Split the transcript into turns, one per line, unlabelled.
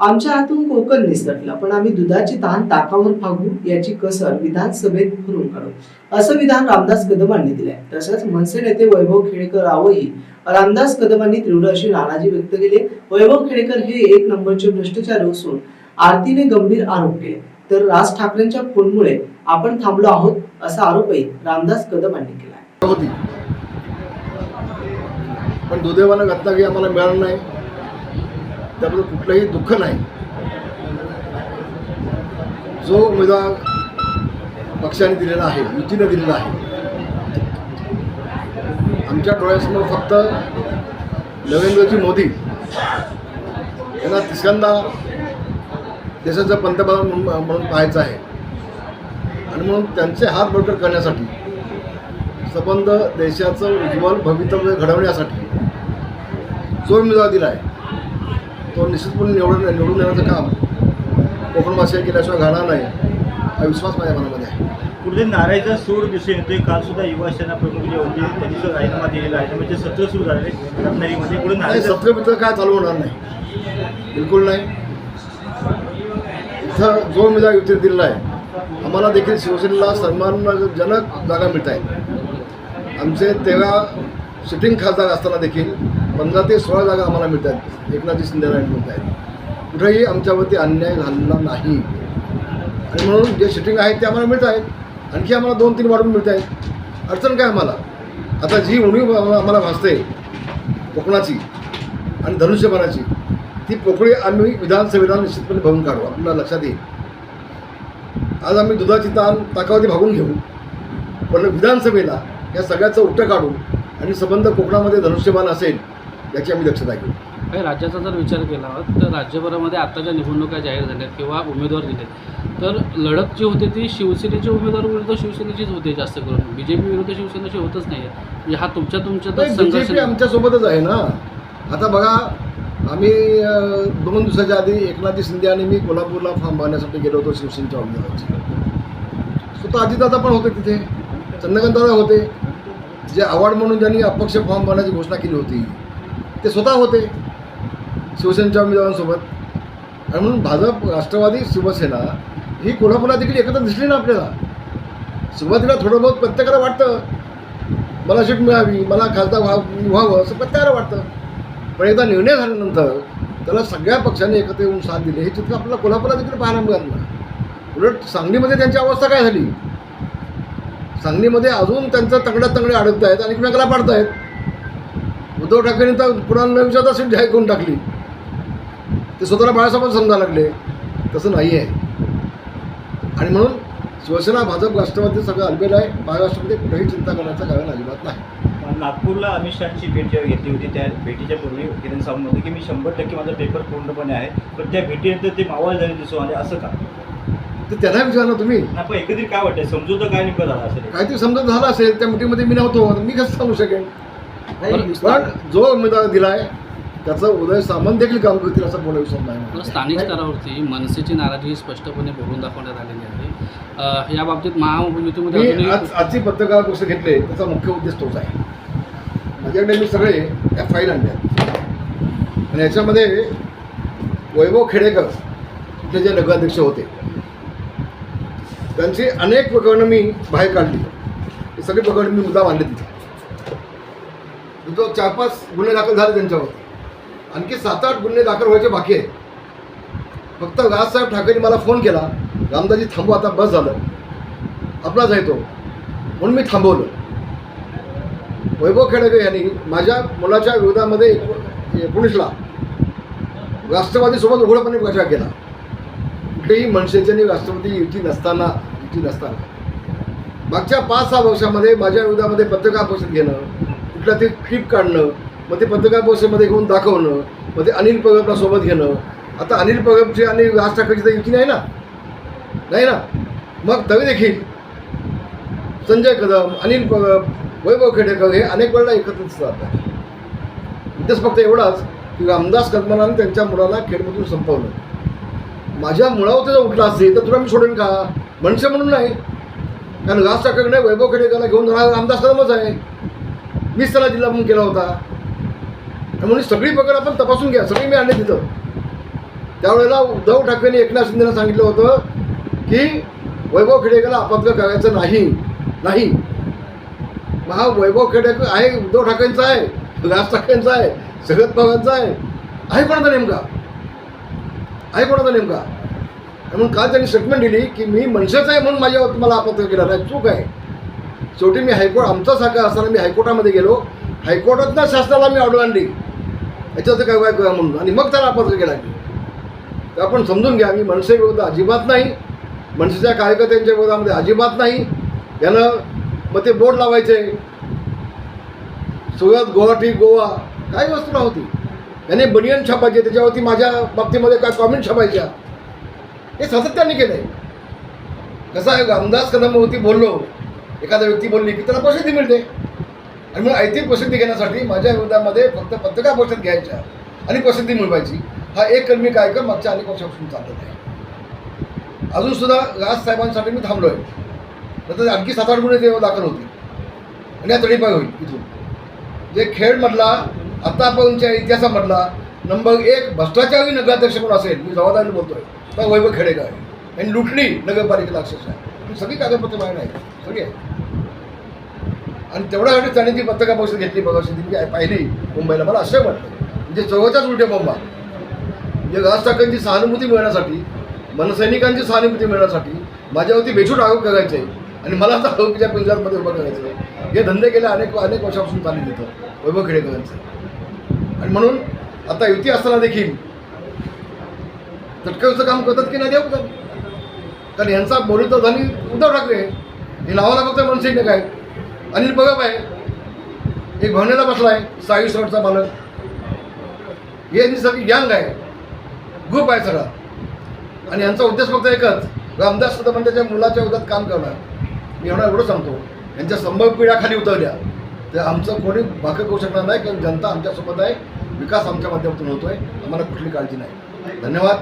आमच्या हातून कोकण निसटला पण आम्ही दुधाची तहान ताकावर फागू याची कसर विधानसभेत भरून काढू. असं विधान रामदास कदमांनी दिलंय. तसंच मनसे नेते वैभव खेडेकर रावही रामदास कदमांनी तीव्र अशी नाराजी व्यक्त केली. वैभव खेडेकर हे एक नंबरचे भ्रष्टाचार असून आरतीने गंभीर आरोप केले. तर राज ठाकरेंच्या फोनमुळे आपण थांबलो आहोत असा आरोपही रामदास कदमांनी केला
पण दुर्दैवानं की आम्हाला मिळालं नाही. त्याबद्दल कुठलंही दुःख नाही. जो उमेदवार पक्षाने दिलेला आहे युतीने दिलेला आहे आमच्या डोळ्यासमोर फक्त नरेंद्रजी मोदी. यांना तिसऱ्यांदा देशाचं पंतप्रधान म्हणून म्हणून पाहायचं आहे. आणि म्हणून त्यांचे हात बळकट करण्यासाठी संबंध देशाचं उज्ज्वल भवितव्य घडवण्यासाठी जो उमेदवार दिला आहे तो निश्चितपणे निवडून निवडून येण्याचं काम कोकणवासिया केल्याशिवाय घडणार नाही. हा विश्वास माझ्या मनामध्ये आहे.
कुठे नारायचा सूर दिसून येतोय काल सुद्धा युवा सेना प्रमुख जे होते त्यांनी जो राजीनामा दिलेला आहे. ते सत्र सुरू झाले रत्नागिरीमध्ये. कुठे
नाही
नारायचा
सत्र बित्र काय चालू होणार नाही. बिलकुल नाही. इथं जो उमेदवार युती दिलेला आहे आम्हाला देखील शिवसेनेला सन्मानजनक जागा मिळत आहेत आमचे तेरा सिटिंग खासदार असताना देखील पंधरा ते सोळा जागा आम्हाला मिळत आहेत एकनाथजी शिंदेला मिळत आहेत कुठेही आमच्यावरती अन्याय झालेला नाही. आणि म्हणून जे सिटिंग आहेत ते आम्हाला मिळत आहेत आणखी आम्हाला दोन तीन वाढून मिळत आहेत अडचण काय आम्हाला? आता जी उणीव आम्हाला भासते कोकणाची आणि धनुष्यबाणाची ती पोकळी आम्ही विधानसभेला निश्चितपणे भरून काढू. आपल्याला लक्षात येईल. आज आम्ही दुधाची ताण ताकावरती भागून घेऊ. पण विधानसभेला या सगळ्याचं उठं काढून आणि संबंध कोकणामध्ये धनुष्यबाण असेल याची आम्ही दक्षता घेऊ.
काही राज्याचा जर विचार केला तर राज्यभरामध्ये आत्ताच्या निवडणुका जाहीर झाल्यात किंवा उमेदवार दिलेत तर लढत जी होते ती शिवसेनेचे उमेदवार विरुद्ध शिवसेनेचीच होते जास्त करून. बी जे पी विरुद्ध शिवसेनेची होतच नाही आहे. म्हणजे हा तुमच्या तुमच्यातच संघर्ष
पी आमच्यासोबतच आहे ना. आता बघा आम्ही दोन दिवसाच्या आधी एकनाथजी शिंदे आणि मी कोल्हापूरला फॉर्म भरण्यासाठी गेलो होतो शिवसेनेच्या उमेदवाराची. स्वतः अजितदादा पण होते तिथे. चंद्रकांतदादा होते. जे अवॉर्ड म्हणून ज्यांनी अपक्ष फॉर्म भरण्याची घोषणा केली होती ते स्वतः होते शिवसेनेच्या उमेदवारांसोबत. आणि म्हणून भाजप राष्ट्रवादी शिवसेना ही कोल्हापूरला देखील एकत्र दिसली ना आपल्याला. सुरुवातीला थोडं बहुत प्रत्येकाला वाटतं. मला सीट मिळावी मला खासदार व्हा व्हावं असं प्रत्येकाला वाटतं. पण एकदा निर्णय झाल्यानंतर त्याला सगळ्या पक्षांनी एकत्र येऊन साथ दिली. हे चित्र आपल्याला कोल्हापूरला देखील पाहायला मिळालं. उलट सांगलीमध्ये त्यांची अवस्था काय झाली? सांगलीमध्ये अजून त्यांचं तंगड्या तंगडे अडकत आहेत आणि एकमेकाला पाडतायत. आहेत उद्धव ठाकरेंनी तर पुन्हा न विचारता सीट जाहीर करून टाकली. ते स्वतःला बाळासाहेब समजा लागले. तसं नाही आहे आणि म्हणून शिवसेना भाजप राष्ट्रवादी सगळं अल्बेल आहे. महाराष्ट्रामध्ये कुठेही चिंता करण्याचं कारण अजिबात नाही.
नागपूरला अमित शहाची भेट जेव्हा घेतली होती त्या भेटीच्या पूर्वी किरण साहेब म्हणते की मी शंभर टक्के माझा पेपर पूर्णपणे आहे पण त्या भेटीनंतर ते मावळ झाले दिसून आले. असं का?
तर त्यांना विचारा ना तुम्ही.
ना पण एकत्रित काय वाटतंय? समजूत काय नेमकं झाला असेल?
काहीतरी समजत झालं असेल त्या मिटिंगमध्ये मी नव्हतो. मी कसं सांगू शकेन? पण जो उमेदवार दिलाय त्याचं उदय सामंत देखील काम करतील असं बोलायला
मला
नाही
स्थानिक स्तरावरती मनसेची नाराजी स्पष्टपणे बघून दाखवण्यात आलेली आहे. या बाबतीत महायुतीमध्ये
आज आजची पत्रकार परिषद घेतले त्याचा मुख्य उद्देश तोच आहे. माझ्याकडे मी सगळे या फाईल आणल्या आणि याच्यामध्ये वैभव खेडेकर जे जे नगराध्यक्ष होते त्यांची अनेक प्रकरणं मी बाहेर काढली. ही सगळी प्रकरणं मी मुद्दा मांडले तिथे. तो चार पाच गुन्हे दाखल झाले त्यांच्यावर. आणखी सात आठ गुन्हे दाखल व्हायचे बाकी आहेत. फक्त राजसाहेब ठाकरेंनी मला फोन केला रामदाजी थांबू आता बस झालं. आपलाच आहे तो. म्हणून मी थांबवलं. वैभव खेडेकर यांनी माझ्या मुलाच्या विरोधामध्ये एकोणीसला राष्ट्रवादीसोबत उघडपणे प्रचार केला. कुठेही मनसेची आणि राष्ट्रवादी युती नसताना युती नसताना. मागच्या पाच सहा वर्षामध्ये माझ्या विरोधामध्ये पत्रकार परिषद घेणं कुठला ते क्लिप काढणं मग ते पत्रकार परिषदेमध्ये घेऊन दाखवणं मग ते अनिल परबला सोबत घेणं. आता अनिल परबची आणि राज ठाकरेची तर युती नाही ना? नाही ना? मग तरी देखील संजय कदम अनिल परब वैभव खेडेकर हे अनेक वेळेला एकत्रित जातात उद्देश फक्त एवढाच की रामदास कदमाने त्यांच्या मुलाला खेडमधून संपवलं. माझ्या मुळावर जर उठला असेल तर तुला मी सोडेन का? मनसे म्हणून नाही. कारण राज ठाकरेकडे वैभव खेडेकरला घेऊन जाणार रामदास कदमच आहे. मीच त्याला जिल्हा म्हणून केला होता. म्हणून सगळी पकड आपण तपासून घ्या. सगळी मी आणले तिथं. त्यावेळेला उद्धव ठाकरेंनी एकनाथ शिंदेला सांगितलं होतं की वैभव खेडेकरला अपत्य करायचं नाही. नाही. मग हा वैभव खेडेकर आहे उद्धव ठाकरेंचा आहे राज ठाकरेंचा आहे शरद पवारांचा आहे. आहे कोणाचा नेमका? आहे कोणाचा नेमका? म्हणून काल त्यांनी स्टेटमेंट दिली की मी मनसेच आहे म्हणून माझ्यावर मला अपत्र केला. नाही चूक आहे. शेवटी मी हायकोर्ट आमचा सारखा असताना मी हायकोर्टामध्ये गेलो. हायकोर्टातनं शासनाला मी ऑर्डर आणली. याच्यात काय काय करा म्हणून. आणि मग त्याला अपत्र केला. तर आपण समजून घ्या मी मनसे विरोध अजिबात नाही. मनसेच्या कार्यकर्त्यांच्या विरोधामध्ये अजिबात नाही. यानं मग ते बोर्ड लावायचे. सुरत गुवाहाटी गोवा काय वस्तू नव्हती. याने बनियन छापायचे त्याच्यावरती माझ्या बाबतीमध्ये काय कॉमेंट छापायच्या? हे सातत्याने केलं आहे कसं आहे रामदास कदमवरती बोललो एखादा व्यक्ती बोलली की त्याला प्रसिद्धी मिळते. आणि मग ऐतिहिक प्रसिद्धी घेण्यासाठी माझ्या विरोधामध्ये फक्त पत्रकार परिषद घ्यायच्या आणि प्रसिद्धी मिळवायची. हा एक कलमी कार्यक्रम मागच्या अनेक वर्षापासून चालत आहे. अजून सुद्धा राज साहेबांसाठी मी थांबलो आहे नंतर आणखी सात आठ गुन्हे ते दाखल होते आणि या तडीपाय होईल इथून. जे खेळमधला आपणच्या इतिहासामधला नंबर एक भ्रष्टाचारी नगराध्यक्ष कोण असेल? मी जबाबदारीने बोलतोय. तर वैभव खेडेगाव आहे आणि लुटली नगरपालिकेला अक्षरशः. सगळी कागदपत्र बाहेर नाही सगळी आहे आणि तेवढ्यासाठी त्याने ती पत्रकार परिषद घेतली बघा ती मी पाहिली मुंबईला मला असं वाटतं म्हणजे चौघाच्याच उलट्या बंबा म्हणजे राज ठाकरेंची सहानुभूती मिळण्यासाठी मनसैनिकांची सहानुभूती मिळण्यासाठी माझ्यावरती बेछूट आरोप करायचे. आणि मला आता आरोपीच्या पिंजरामध्ये उभं करायचं. हे धंदे गेले अनेक अनेक वर्षापासून चालू देतं वैभव खेडेकरांचं. आणि म्हणून आता युती असताना देखील तटकरचं काम करतात की नाही देऊ का कारण यांचा बोली तर धनी उद्धव ठाकरे. आहे. हे नावाला फक्त मनसैनिक काय? अनिल बगप आहे. एक भवनेला बसला आहे साई शॉटचा मालक हे सगळी यंग आहे. ग्रुप आहे सगळा. आणि यांचा उद्देश फक्त एकच रामदास सुद्धा आणि त्याच्या मुलाच्या उद्यात काम करणार. मी एवढा एवढं सांगतो. यांच्या संभव पिढ्या खाली उतरल्या. ते आमचं कोणी भाकर करू शकणार नाही कारण जनता आमच्यासोबत आहे. विकास आमच्या माध्यमातून होतो आहे आम्हाला कुठली काळजी नाही. धन्यवाद.